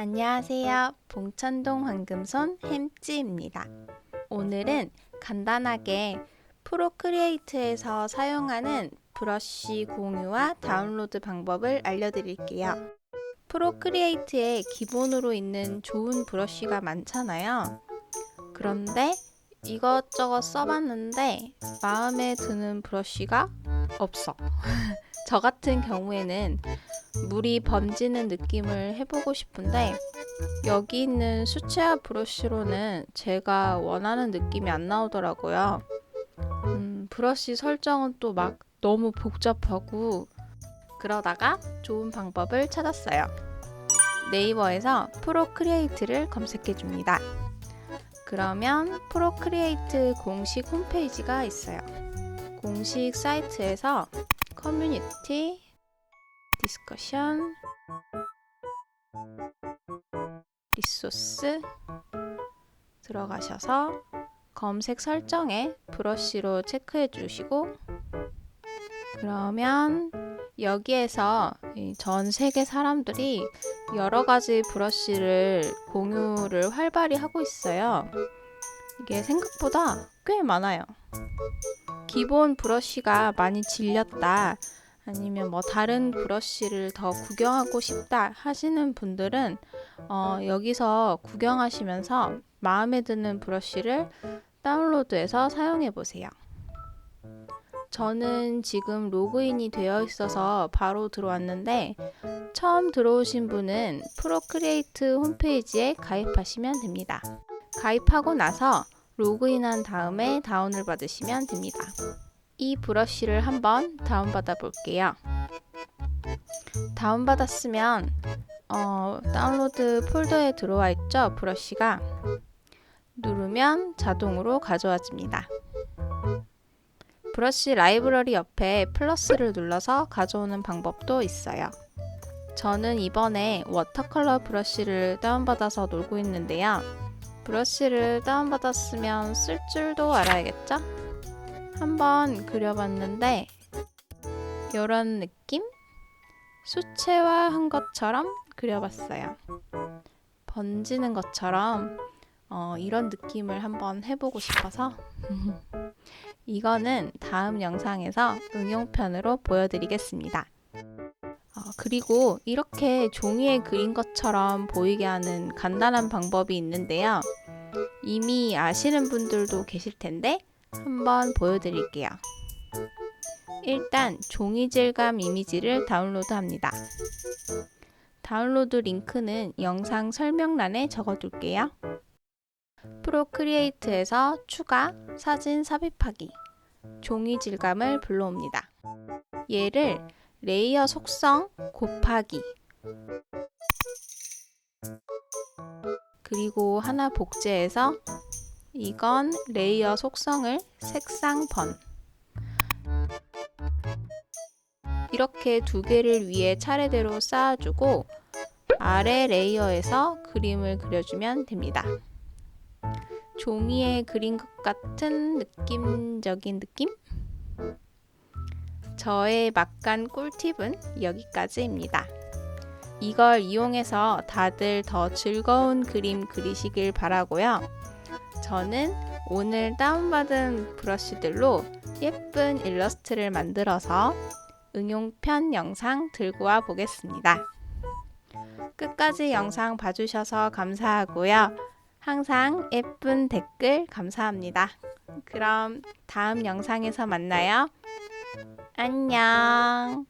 안녕하세요. 봉천동 황금손 햄찌입니다. 오늘은 간단하게 프로크리에이트에서 사용하는 브러쉬 공유와 다운로드 방법을 알려드릴게요. 프로크리에이트에 기본으로 있는 좋은 브러쉬가 많잖아요. 그런데 이것저것 써봤는데 마음에 드는 브러쉬가 없어. 저 같은 경우에는 물이 번지는 느낌을 해보고 싶은데 여기 있는 수채화 브러쉬로는 제가 원하는 느낌이 안 나오더라고요. 음, 브러쉬 설정은 또 막 너무 복잡하고 그러다가 좋은 방법을 찾았어요. 네이버에서 프로크리에이트를 검색해 줍니다. 그러면 프로크리에이트 공식 홈페이지가 있어요. 공식 사이트에서 커뮤니티, 디스커션, 리소스 들어가셔서 검색 설정에 브러쉬로 체크해 주시고 그러면 여기에서 이전 세계 사람들이 여러 가지 브러쉬를 공유를 활발히 하고 있어요. 이게 생각보다 꽤 많아요. 기본 브러쉬가 많이 질렸다. 아니면 뭐 다른 브러쉬를 더 구경하고 싶다 하시는 분들은 어, 여기서 구경하시면서 마음에 드는 브러쉬를 다운로드해서 사용해 보세요. 저는 지금 로그인이 되어 있어서 바로 들어왔는데 처음 들어오신 분은 프로크리에이트 홈페이지에 가입하시면 됩니다. 가입하고 나서 로그인한 다음에 다운을 받으시면 됩니다. 이 브러쉬를 한번 다운받아 볼게요. 다운받았으면 어, 다운로드 폴더에 들어와 있죠, 브러쉬가. 누르면 자동으로 가져와집니다. 브러쉬 라이브러리 옆에 플러스를 눌러서 가져오는 방법도 있어요. 저는 이번에 워터컬러 브러쉬를 다운받아서 놀고 있는데요. 브러쉬를 다운받았으면 쓸 줄도 알아야겠죠? 한번 그려봤는데 이런 느낌? 수채화한 것처럼 그려봤어요. 번지는 것처럼 어, 이런 느낌을 한번 해보고 싶어서 이거는 다음 영상에서 응용편으로 보여드리겠습니다. 어, 그리고 이렇게 종이에 그린 것처럼 보이게 하는 간단한 방법이 있는데요. 이미 아시는 분들도 계실 텐데 한번 보여드릴게요. 일단 종이 질감 이미지를 다운로드 합니다. 다운로드 링크는 영상 설명란에 적어둘게요. 프로크리에이트에서 추가 사진 삽입하기 종이 질감을 불러옵니다. 얘를 레이어 속성 곱하기 그리고 하나 복제해서 이건 레이어 속성을 색상 번 이렇게 두 개를 위에 차례대로 쌓아주고 아래 레이어에서 그림을 그려주면 됩니다. 종이에 그린 것 같은 느낌적인 느낌? 저의 막간 꿀팁은 여기까지입니다. 이걸 이용해서 다들 더 즐거운 그림 그리시길 바라고요. 저는 오늘 다운받은 브러쉬들로 예쁜 일러스트를 만들어서 응용편 영상 들고 와 보겠습니다. 끝까지 영상 봐주셔서 감사하고요. 항상 예쁜 댓글 감사합니다. 그럼 다음 영상에서 만나요. 안녕.